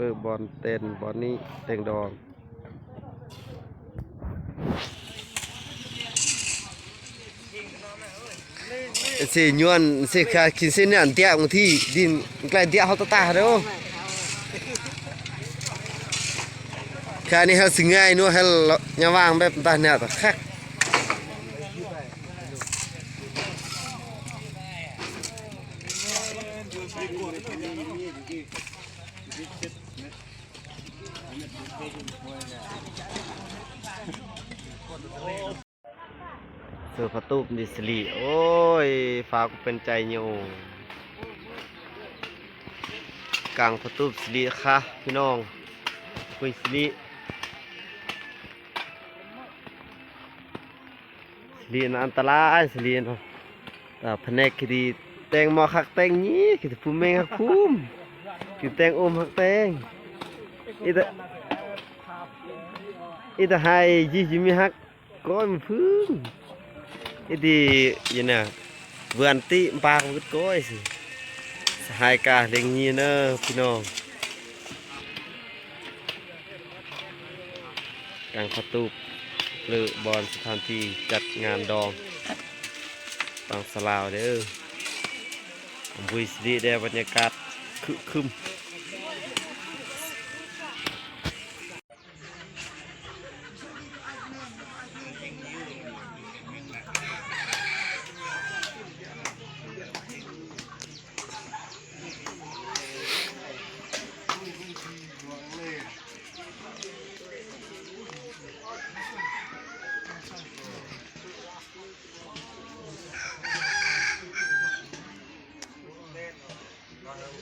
ปบอลเต้นบอลนี้เต็งดองสิยวนสิคาคินสิเนี่ยอันเตียบางที่ดินใกล้เตียเขาตาตาเด้อแค่นี้เฮาสิง่ายนัวให้ยาวางแบบตาเนี่ยตะคัก สือประตูปดิสลีโอ้ยฟ้ากูเป็นใจโยกลางประตูสลีค่ะพี่น้องคุยสลีสลีนอันตรายสลีนาะแต่แผนกคดีแตงหมอคักแตงนี้คือภูมิแมงคักภูมิคือแตงอมคักแตงอีแต่ อีตาไฮยี่จิมิฮักก้อยมนพึ่งอีดียันน่ะเวือนติปากมันก้อยสิสหายกาเลงยีเนอพี่น้องกางขตูบหรือบอลสถานที่จัดงานดองบางสลาวเด้อบุวิสีได้บรรยากาศคึกคึม